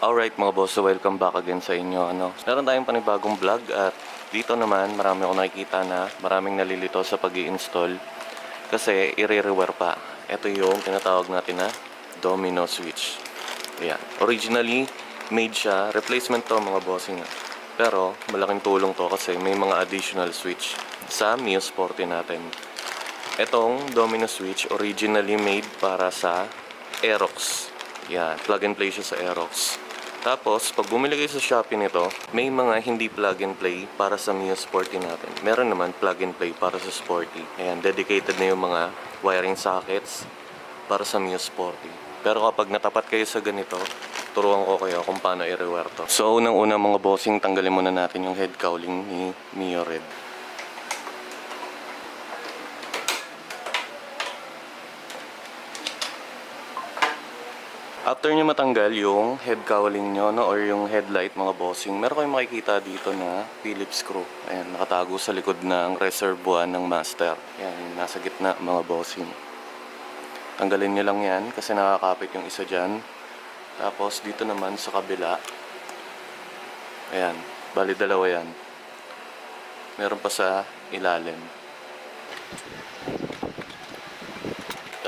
Alright mga boss, so welcome back again sa inyo. Ano, meron tayong panibagong vlog at dito naman marami ako nakikita na maraming nalilito sa pag install kasi i-rewire pa. Ito yung tinatawag natin na domino switch. Ayan. Originally, made siya. Replacement to mga bossing. Pero malaking tulong to kasi may mga additional switch sa Mio Sporty natin. Itong domino switch originally made para sa Aerox. Yan, plug and play siya sa Aerox. Tapos, pag bumili kayo sa Shopee nito, may mga hindi plug and play para sa Mio Sporty natin. Meron naman plug and play para sa Sporty. Ayan, dedicated na yung mga wiring sockets para sa Mio Sporty. Pero kapag natapat kayo sa ganito, turuan ko kayo kung paano i-rewire to. So, unang-una mga bossing, tanggalin muna natin yung head cowling ni Mio Red. After nyo matanggal yung head cowling nyo no, or yung headlight mga bossing, meron kayong makikita dito na Phillips screw. Ayan, nakatago sa likod ng reservoir ng master. Ayan, nasa gitna mga bossing. Tanggalin nyo lang yan kasi nakakapit yung isa dyan. Tapos dito naman sa kabila. Ayan, bali dalawa yan. Meron pa sa ilalim.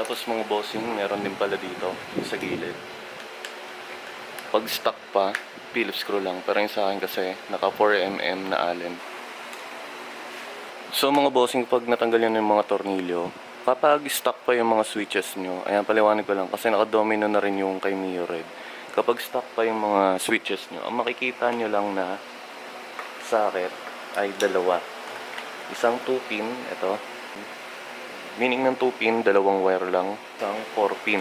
Tapos mga bossing, meron din pala dito sa gilid. Pag stuck pa, Phillips screw lang. Pero yung sa akin kasi, naka 4mm na allen. So mga bossing, pag natanggal yan yung mga tornilyo, kapag stuck pa yung mga switches nyo, ayan paliwanag ko lang kasi naka-domino na rin yung kay Mio Red. Kapag stuck pa yung mga switches nyo, ang makikita nyo lang na socket ay dalawa. Isang 2 pin, ito, Meaning ng 2 pin, dalawang wire lang. Isang 4 pin.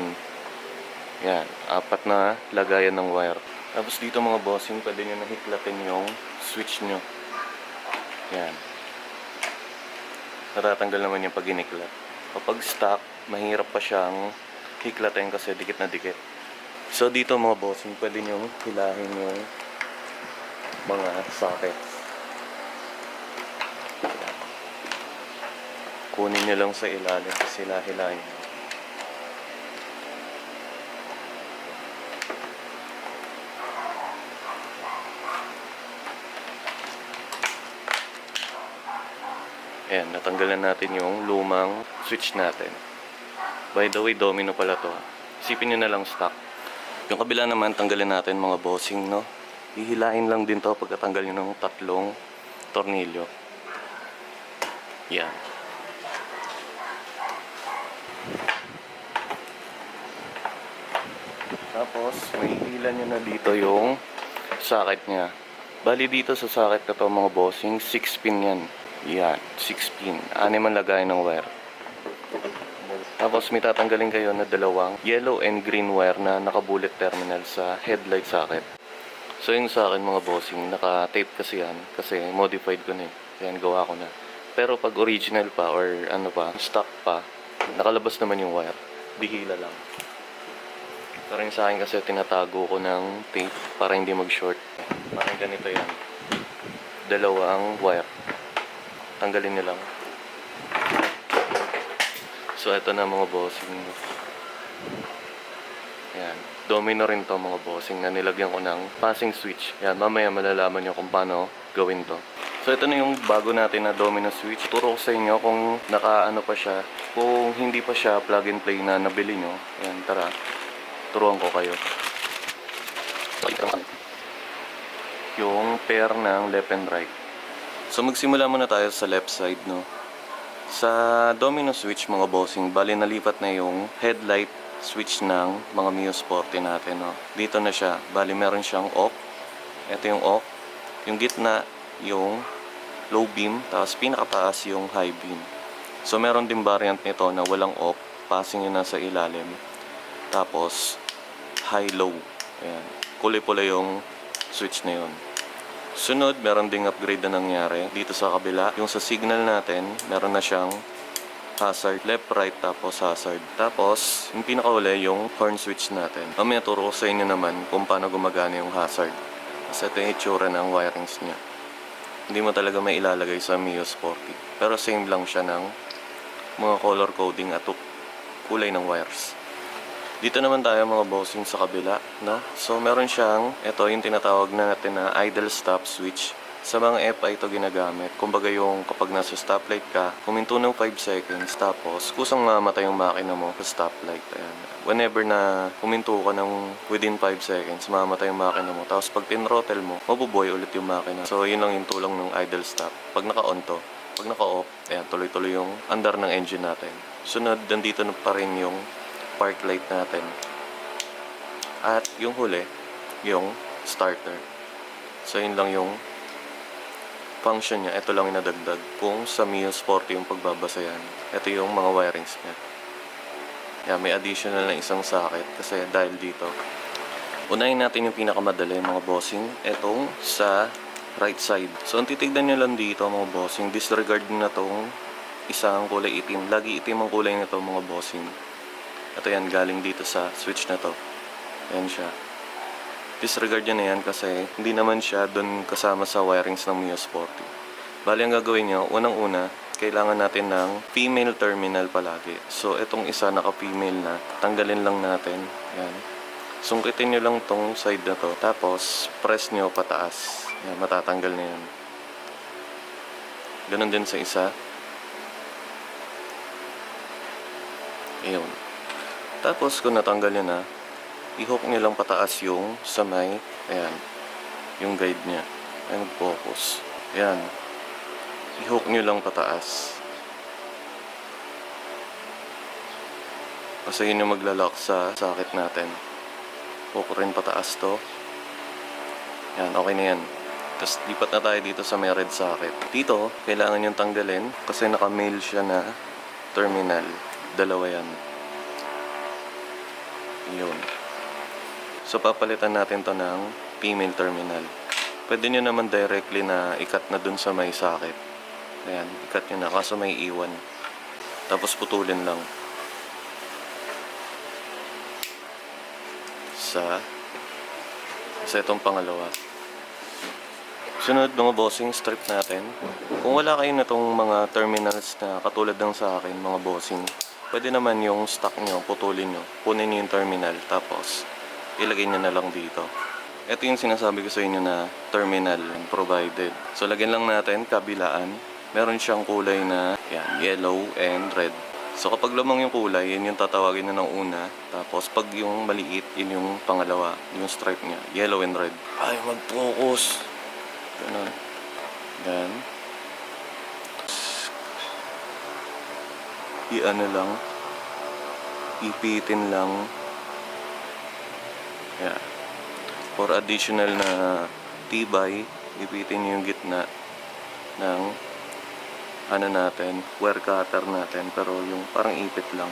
Yan, apat na lagayan ng wire. Tapos dito mga bossing, pwede nyo nahiklatin yung switch nyo. Yan. Natatanggal naman yung pag iniklat. Kapag stock, mahirap pa siyang hiklatin kasi dikit na dikit. So dito mga bossing, pwede nyo hilahin yung mga sockets. Kunin nyo sa ilalim kasi hilahilahin nyo. Ayan, natanggalan natin yung lumang switch natin. By the way, domino pala to. Isipin nyo na lang stock. Yung kabila naman, tanggalin natin mga bossing, no? Hihilain lang din to pagkatanggal nyo ng tatlong tornilyo. Yan. Tapos, may hila nyo na dito yung socket niya. Bali dito sa socket na to mga bossing, 6 pin yan. Yan, 6 pin. Anim ang lagay ng wire. Tapos may tatanggalin kayo na dalawang yellow and green wire na nakabullet terminal sa headlight socket. So yung sa akin mga bossing, naka-tape kasi yan. Kasi modified ko na eh. Yan, gawa ko na. Pero pag original pa or ano pa, stock pa, nakalabas naman yung wire. Bihila lang. Pero yung sa akin kasi tinatago ko ng tape para hindi mag-short. Parang ganito yan. Dalawa ang wire. Tanggalin nyo lang. So, ito na mga bossing. Yan. Domino rin to mga bossing na nilagyan ko ng passing switch. Yan, mamaya malalaman nyo kung paano gawin to. So, ito na yung bago natin na domino switch. Turo ko sa inyo kung naka-ano pa siya. Kung hindi pa siya plug and play na nabili nyo. Yan, tara. Turuan ko kayo. Yung pair ng left and right. So, magsimula muna tayo sa left side, no? Sa domino switch mga bossing, bali nalipat na yung headlight switch ng mga Mio Sporty natin. No? Dito na siya. Bali meron siyang off. Ito yung off. Yung gitna, yung low beam. Tapos pinakataas yung high beam. So meron din variant nito na walang off. Passing yun nasa ilalim. Tapos high-low. Ayan. Kulay-pula yung switch na yun. Sunod, meron ding upgrade na nangyari dito sa kabila. Yung sa signal natin, meron na siyang hazard left, right, tapos hazard. Tapos, yung pinakauli, yung horn switch natin. Mamaya turo ko sa inyo naman kung paano gumagana yung hazard. Kasi ito yung itsura ng wirings niya. Hindi mo talaga may ilalagay sa Mio Sporty. Pero same lang siya ng mga color coding at kulay ng wires. Dito naman tayo mga bossing sa kabila, no? So meron siyang, ito yung tinatawag na natin na idle stop switch. Sa mga FI ito ginagamit. Kumbaga yung kapag nasa stoplight ka, kuminto ng 5 seconds, tapos kusang mamatay yung makina mo sa stoplight. Ayan. Whenever na kuminto ka ng within 5 seconds, mamatay yung makina mo. Tapos pag tinrottle mo, mabubuhay ulit yung makina. So yun lang yung tulong ng idle stop. Pag naka-on to, pag naka-off, ayan, tuloy-tuloy yung andar ng engine natin. Sunod, nandito na pa rin yung park light natin. At yung huli, yung starter. So yun lang yung function niya. Ito lang yung nadagdag. Kung sa Mio Sport yung pagbabasayan, ito yung mga wirings niya. Yeah, may additional na isang socket kasi dahil dito. Unahin natin yung pinakamadali mga bossing. Itong sa right side. So, ang titignan nyo lang dito mga bossing, disregard na tong isang kulay itim. Lagi itim ang kulay nito mga bossing. Ito yan, galing dito sa switch na to. Ayan siya. Disregard nyo na yan kasi hindi naman siya doon kasama sa wirings ng Mio Sporty. Bali ang gagawin nyo, unang-una, kailangan natin ng female terminal palagi. So, itong isa naka-female na, tanggalin lang natin. Yan. Sungkitin nyo lang tong side na to. Tapos, press nyo pataas. Yan, matatanggal na yan. Ganon din sa isa. Ayun. Tapos, kung natanggal nyo na, i-hook nyo lang pataas yung sa may, ayan, yung guide niya. Ayan, focus. Ayan. I-hook nyo lang pataas. Kasi yun yung maglalak sa socket natin. Hook rin pataas to. Yan, okay na yan. Tapos lipat na tayo dito sa may red socket. Dito, kailangan yung tanggalin kasi naka-mail siya na terminal. Dalawa yan. Yun. So papalitan natin to ng female terminal. Pwede nyo naman directly na ikat na dun sa may socket. Ayan, ikat nyo na kaso may iwan. Tapos putulin lang. Sa sa itong pangalawa. Sunod mga bossing strip natin. Kung wala kayo na itong mga terminals na katulad ng sa akin, mga bossing, pwede naman yung stock nyo, putulin nyo, kunin nyo yung terminal, tapos ilagay nyo na lang dito. Ito yung sinasabi ko sa inyo na terminal provided. So lagyan lang natin kabilaan. Meron siyang kulay na yan, yellow and red. So kapag lumang yung kulay, yun yung tatawagin na ng una. Tapos pag yung maliit, yun yung pangalawa, yung stripe niya, yellow and red. Ay, mag-focus. Ganun. Yan. I-ano lang. Ipitin lang. Yeah. For additional na tibay, ipitin yung gitna ng ano natin, wear cutter natin, pero yung parang ipit lang.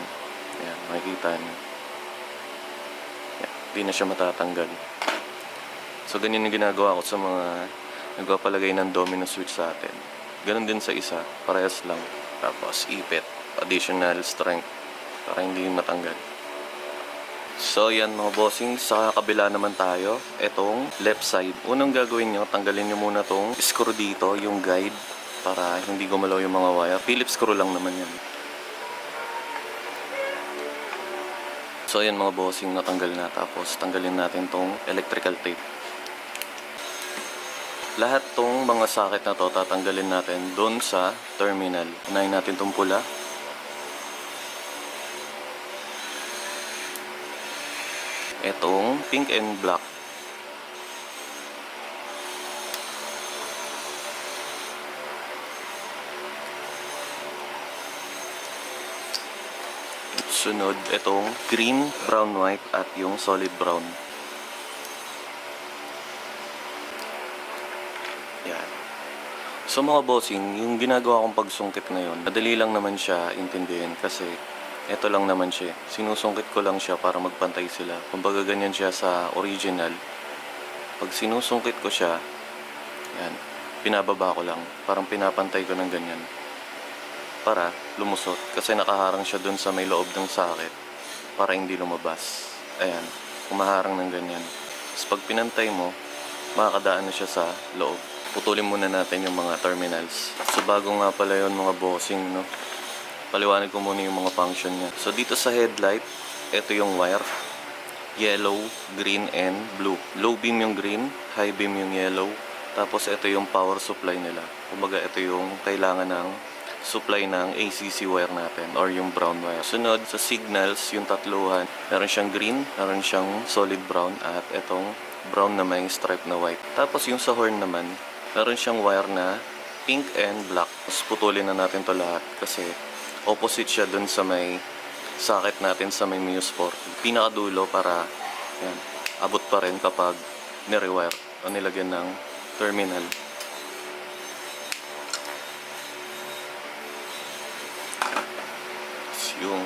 Ayan, makikita nyo. Ayan, di na siya matatanggal. So, ganyan yung ginagawa ko sa mga nagpapalagay ng domino switch sa atin. Ganon din sa isa, parehas lang. Tapos, ipit, additional strength, para hindi matanggal. So, yan mga bossing. Sa kabila naman tayo. Itong left side. Unang gagawin nyo, tanggalin nyo muna tong screw dito, yung guide, para hindi gumalaw yung mga wire. Phillips screw lang naman yan. So, yan mga bossing, natanggal na. Tapos, tanggalin natin tong electrical tape. Lahat tong mga socket na to, tatanggalin natin doon sa terminal. Unahin natin tong pula. Itong pink and black. Sunod, itong green, brown, white at yung solid brown. Yan. So mga bossing, yung ginagawa kong pagsungkit ngayon, madali lang naman siya intindihin kasi ito lang naman siya. Sinusungkit ko lang siya para magpantay sila. Kumbaga ganyan siya sa original. Pag sinusungkit ko siya, yan, pinababa ko lang. Parang pinapantay ko ng ganyan. Para lumusot. Kasi nakaharang siya dun sa may loob ng socket. Para hindi lumabas. Ayan, kumaharang ng ganyan. Tapos pag pinantay mo, makakadaan na siya sa loob. Putulin muna natin yung mga terminals. So bago nga pala yun mga bossing, no? Paliwanag ko muna yung mga function niya. So dito sa headlight, ito yung wire. yellow, green, and blue. Low beam yung green, high beam yung yellow. Tapos ito yung power supply nila. Kumbaga ito yung kailangan ng supply ng ACC wire natin or yung brown wire. Sunod sa signals, yung tatluhan, meron siyang green, meron siyang solid brown at itong brown na may stripe na white. Tapos yung sa horn naman, meron siyang wire na pink and black. Tapos putulin na natin to lahat kasi opposite siya dun sa may socket natin sa may Muse 40. Pinakadulo para yan, abot pa rin kapag nirewire o nilagyan ng terminal. Tapos yung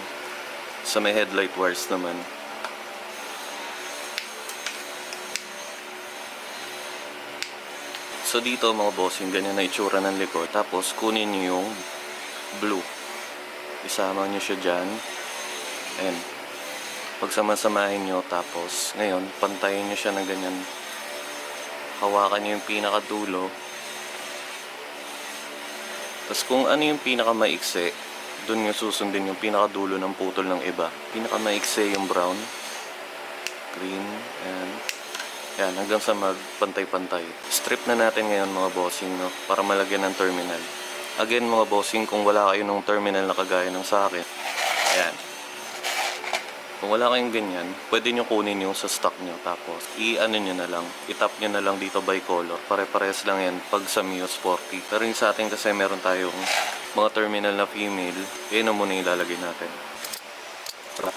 sa may headlight wires naman So dito mga bossing, ganyan na itsura ng likod. Tapos kunin nyo yung blue. Isama nyo siya dyan. Ayan. Pagsamasamahin nyo, tapos ngayon, pantayin nyo siya ng ganyan. Hawakan nyo yung pinakadulo. Tapos kung ano yung pinakamaiksi, dun nyo susundin yung pinakadulo ng putol ng iba. Pinakamaiksi yung brown, green, and yan, hanggang sa magpantay-pantay. Strip na natin ngayon mga bossing, no? Para malagyan ng terminal. Again mga bossing, kung wala kayo ng terminal na kagaya ng sa akin, ayan. Kung wala kayong ganyan, pwede nyo kunin yung sa stock nyo. Tapos, i-ano nyo na lang. I-tap nyo na lang dito by color. Pare-pares lang yan pag sa Muse 40. Pero yung sa atin kasi meron tayong mga terminal na female. Yan ang muna ilalagay natin. So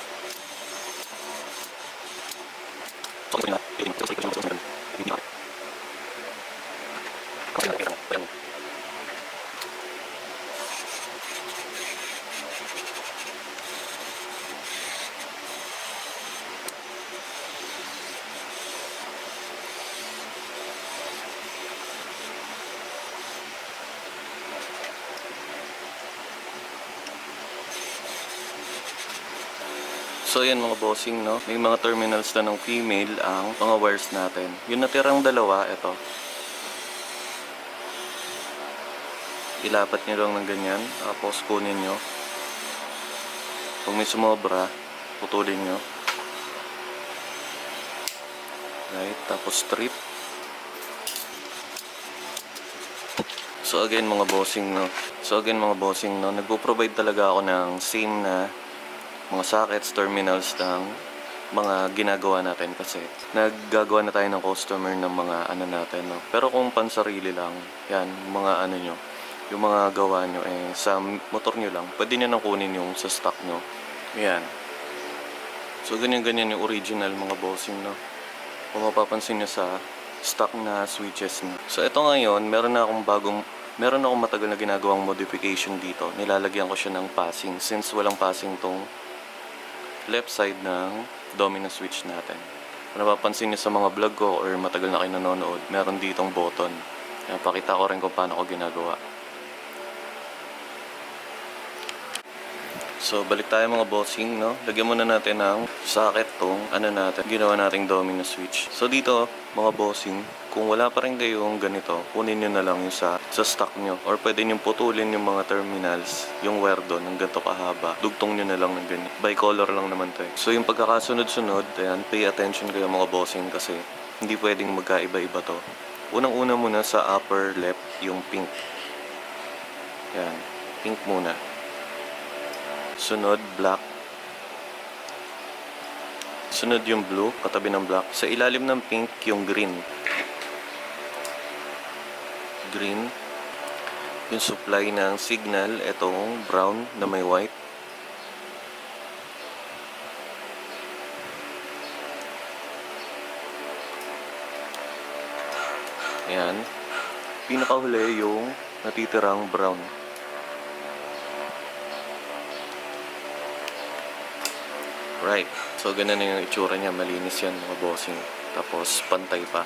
yan mga bossing no, may mga terminals na ng female ang mga wires natin. Yung natirang dalawa, ito. Ilapat nyo lang ng ganyan, tapos kunin nyo. Kung may sumobra, putulin nyo. Right, tapos strip. So again mga bossing no. So again mga bossing no, nagpo-provide talaga ako ng same na mga sockets, terminals ng mga ginagawa natin kasi naggagawa na tayo ng customer ng mga ano natin no. Pero kung pansarili lang, yan, mga ano nyo, yung mga gawa nyo eh sa motor nyo lang, pwede nyo nang kunin yung sa stock nyo. Yan. So ganyan-ganyan yung original mga bossing no. Kung mapapansin nyo sa stock na switches nyo. So ito ngayon, meron na akong bagong Meron akong matagal na ginagawang modification dito. Nilalagyan ko siya ng passing since walang passing tong left side ng domino switch natin. Kung napapansin niyo sa mga vlog ko or matagal na kayo nanonood, meron ditong button. Yan, pakita ko rin kung paano ko ginagawa. So, balik tayo mga bossing, no? Lagyan muna natin ng socket tong ano natin, ginawa nating domino switch. So, dito, mga bossing, kung wala pa rin kayong ganito, kunin nyo na lang yung sa, sa stock nyo. Or pwede nyo putulin yung mga terminals, yung wire doon, ng ganito kahaba. Dugtong nyo na lang ng ganito. Bicolor lang naman to eh. So, yung pagkakasunod-sunod, ayan, pay attention kayo mga bossing kasi hindi pwedeng magkaiba-iba to. Unang-una muna sa upper left, yung pink. Yan, pink muna. Sunod, black. Sunod yung blue, katabi ng black. Sa ilalim ng pink, yung green. Green. Yung supply ng signal, itong brown na may white. Ayan. Pinakahuli yung natitirang brown. Right. So, ganun na yung itsura niya. Malinis yan, mga bossing. Tapos, pantay pa.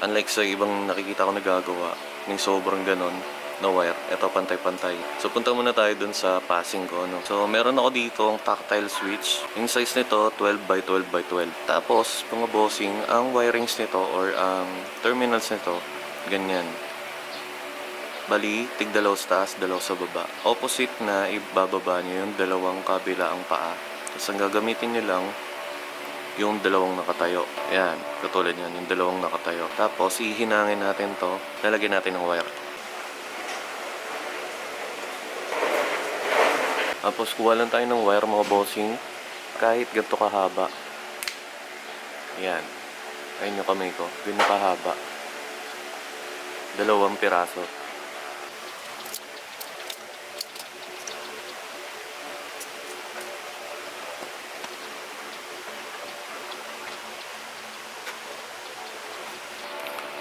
Unlike sa ibang nakikita ko nagagawa, may sobrang ganun na wire. Ito, pantay-pantay. So, punta muna tayo dun sa passing ko. No? So, meron ako dito ang tactile switch. Yung size nito, 12 by 12 by 12. Tapos, mga bossing, ang wirings nito or ang terminals nito, ganyan. Bali, tig dalaw sa taas, dalaw sa baba. Opposite na ibababa nyo yung dalawang kabila ang paa. Tapos ang gagamitin nyo lang, yung dalawang nakatayo. Ayan, katulad yan, yung dalawang nakatayo. Tapos, ihinangin natin to, lalagyan natin ng wire. Tapos, kuha lang tayo ng wire mga bossing, kahit ganito kahaba. Ayan. Ayun yung kamay ko. Ganito. Dalawang piraso.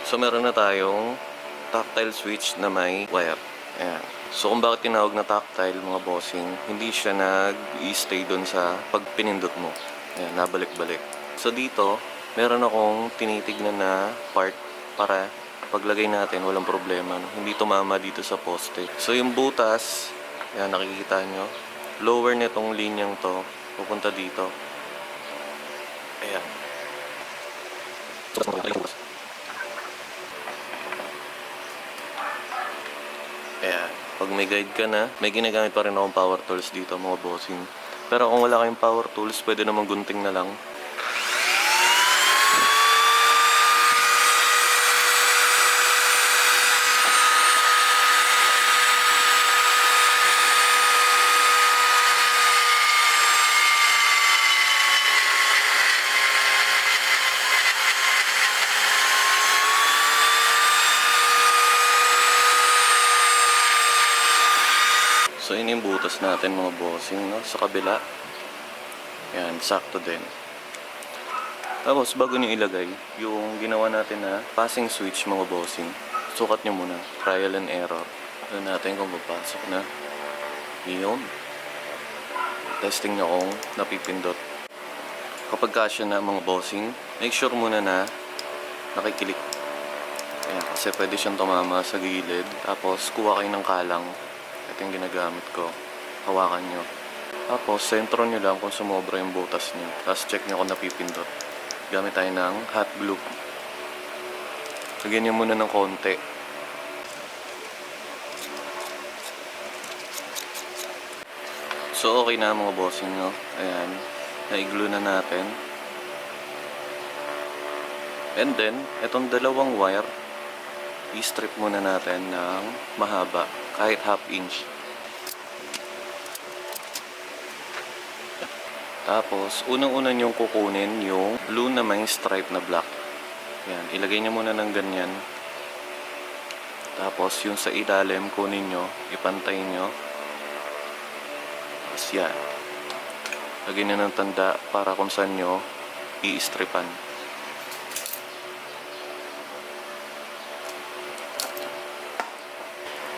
So meron na tayong tactile switch na may wire. Ayan. So kung bakit tinawag na tactile mga bossing, hindi siya nag-stay doon sa pagpinindot mo. Ayan, nabalik-balik. So dito, meron akong tinitignan na part para paglagay natin, walang problema. No? Hindi tumama dito sa poste. So yung butas, ayan, nakikita nyo, lower nitong linyang to, pupunta dito. Ayan. So, Ayan. Pag may guide ka na, may ginagamit pa rin akong power tools dito mga bossing. Pero kung wala kayong power tools, pwede naman gunting na lang. So yun yung butas natin mga bossing no? sa kabila. Yan, sakto din. Tapos bago nyo ilagay, yung ginawa natin na passing switch mga bossing, sukat nyo muna, trial and error. Ano natin kung papasok na. Yun. Testing nyo kung napipindot. Kapag kasya na mga bossing, make sure muna na nakikilik. Ayan, kasi pwede siyang tumama sa gilid. Tapos kuha kayo ng kalang. Ito yung ginagamit ko. Hawakan nyo. Tapos, sentro nyo lang kung sumobra yung butas nyo. Tapos, check nyo kung napipindot. Gamit tayo ng hot glue. Lagyan nyo muna ng konti. So, okay na mga bossing nyo. Ayan. Na-glue na natin. And then, itong dalawang wire, i-strip muna natin ng mahaba, kahit half inch. Tapos, unang-una niyong kukunin yung blue na may stripe na black. Yan, ilagay niyo muna ng ganyan. Tapos, yung sa ilalim, kunin nyo, ipantay nyo. Tapos yan. Lagyan nyo ng tanda para kung saan nyo i-stripan.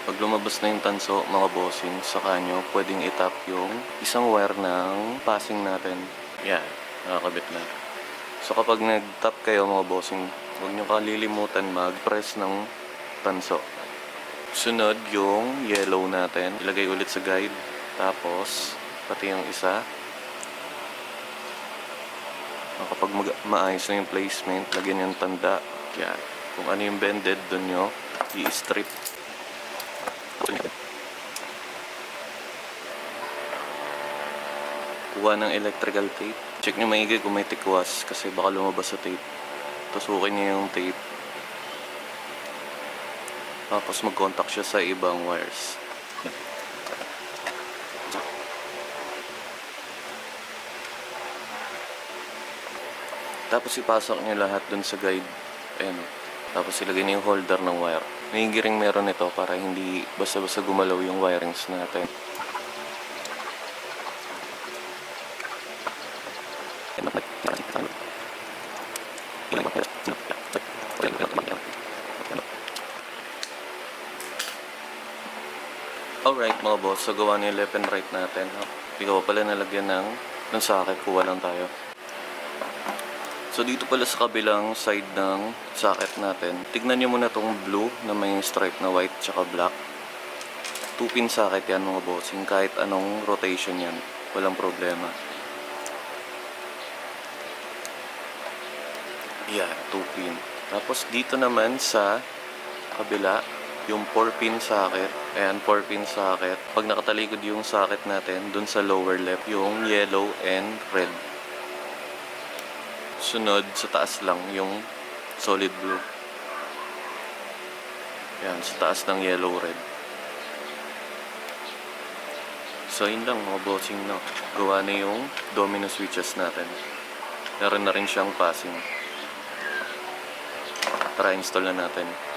Pag lumabas na yung tanso, mga bossing, saka nyo pwedeng itap yung isang wire ng passing natin. Yan, nakakabit na. So kapag nag-tap kayo mga bossing, huwag nyo kalilimutan mag-press ng tanso. Sunod yung yellow natin. Ilagay ulit sa guide. Tapos, pati yung isa. Ah, Kapag mag- maayos na yung placement, lagyan yung tanda. Yan. Kung ano yung bended, dun nyo i-strip. Kuha ng electrical tape. Check nyo maigi kung may tikwas kasi baka lumabas sa tape. Tusukin nyo yung tape. Tapos mag-contact siya sa ibang wires. Tapos ipasok nyo lahat dun sa guide. Ayan. Tapos ilagay nyo yung holder ng wire. May ring meron ito para hindi basta-basta gumalaw yung wirings natin. Boss, so gawa yung left and right natin. No? Hindi ko pa pala nalagyan ng, ng socket, kuha lang tayo. So dito pala sa kabilang side ng socket natin, tignan nyo muna tong blue na may stripe na white tsaka black. 2 pin socket yan mga bossing, kahit anong rotation yan, walang problema. Yan, 2 pin. Tapos dito naman sa kabila, yung 4 pin socket. Ayan, 4 pin socket. Pag nakatalikod yung socket natin, dun sa lower left, yung yellow and red. Sunod, sa taas lang yung solid blue. Yan, sa taas ng yellow red. So, yun lang mga bossing no. Gawa na yung domino switches natin. Meron na rin siyang passing. Tara, install na natin.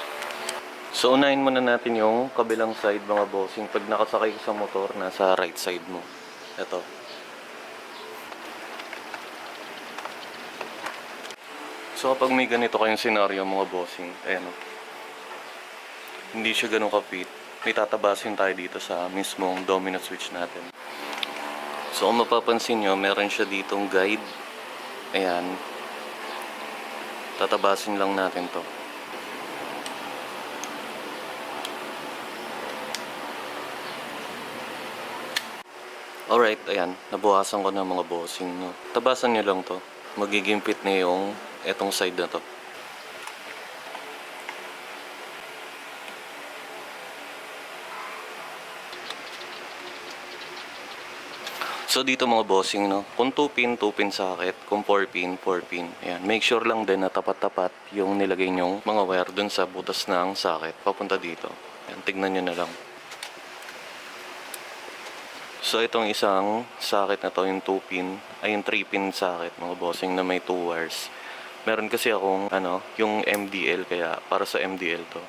So, unahin muna natin yung kabilang side mga bossing. Pag nakasakay ka sa motor, nasa right side mo. Ito. So, kapag may ganito kayong senaryo mga bossing, ayan o. Hindi siya ganun ka-fit. May tatabasin tayo dito sa mismong domino switch natin. So, kung mapapansin nyo, meron siya ditong guide. Ayan. Tatabasin lang natin to. Alright, ayan. Nabuhasan ko ng mga bossing. No? Tabasan nyo lang to. Magiging fit na yung etong side na to. So dito mga bossing, no? Kung 2 pin, 2 pin socket. Kung 4 pin, 4 pin. Ayan. Make sure lang din na tapat-tapat yung nilagay nyong mga wire dun sa butas ng socket. Papunta dito. Ayan, tignan nyo na lang. So itong isang socket na to, yung 2 pin, ay yung 3 pin socket mga bossing na may 2 wires. Meron kasi akong ano, yung MDL kaya para sa MDL to.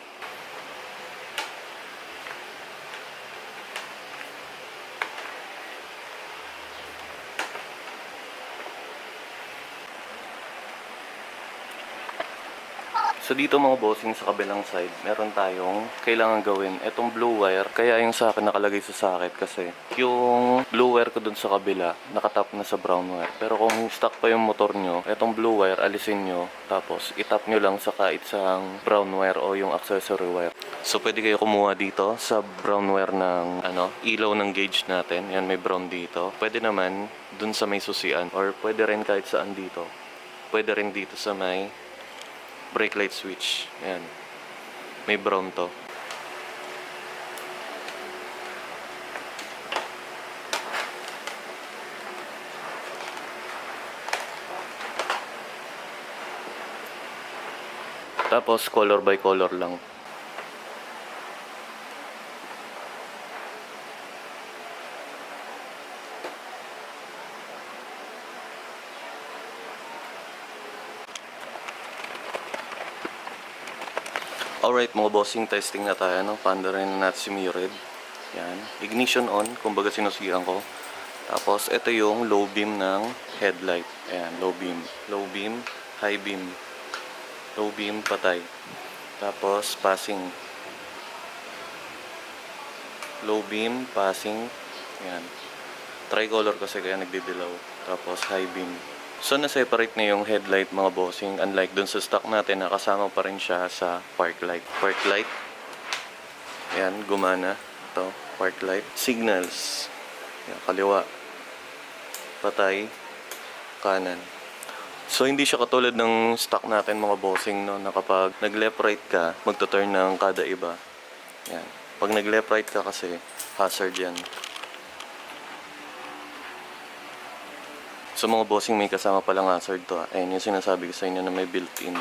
So dito mga bossing sa kabilang side, meron tayong kailangan gawin. Itong blue wire, kaya yung sa akin nakalagay sa socket kasi yung blue wire ko dun sa kabila, nakatap na sa brown wire. Pero kung stuck pa yung motor nyo, itong blue wire, alisin nyo. Tapos itap nyo lang sa kahit sa brown wire o yung accessory wire. So pwede kayo kumuha dito sa brown wire ng ano, ilaw ng gauge natin. Yan may brown dito. Pwede naman dun sa may susian or pwede rin kahit saan dito. Pwede rin dito sa may brake light switch. Ayan. May brown to. Tapos color by color lang. Alright mga bossing, testing na tayo. No? Panda rin na natin si Mired. Yan. Ignition on, kumbaga sinusiran ko. Tapos, ito yung low beam ng headlight. Ayan, low beam. Low beam, high beam. Low beam, patay. Tapos, passing. Low beam, passing. Ayan. Tricolor kasi kaya nagdidilaw. Tapos, high beam. So, na-separate na yung headlight mga bossing. Unlike dun sa stock natin, nakasama pa rin siya sa park light. Park light. Ayan, gumana. Ito, park light. Signals. Ayan, kaliwa. Patay. Kanan. So, hindi siya katulad ng stock natin mga bossing, no? Na kapag nag-left right ka, magto-turn ng kada iba. Ayan. Pag nag-left right ka kasi, hazard yan. So mga bossing may kasama palang hazard to. ah. Ayun yung sinasabi ko sa inyo na may built-in.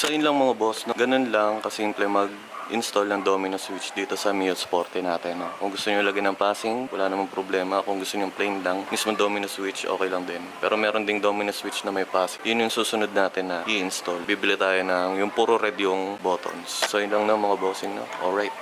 So yun lang mga boss, no? ganun lang kasimple mag-install ng domino switch dito sa Mio Sporte natin. No? Kung gusto nyo lagyan ng passing, wala namang problema. Kung gusto nyo plain lang, mismo domino switch, okay lang din. Pero meron ding domino switch na may passing. Yun yung susunod natin na i-install. Bibili tayo ng yung puro red yung buttons. So yun lang na mga bossing. No? Alright.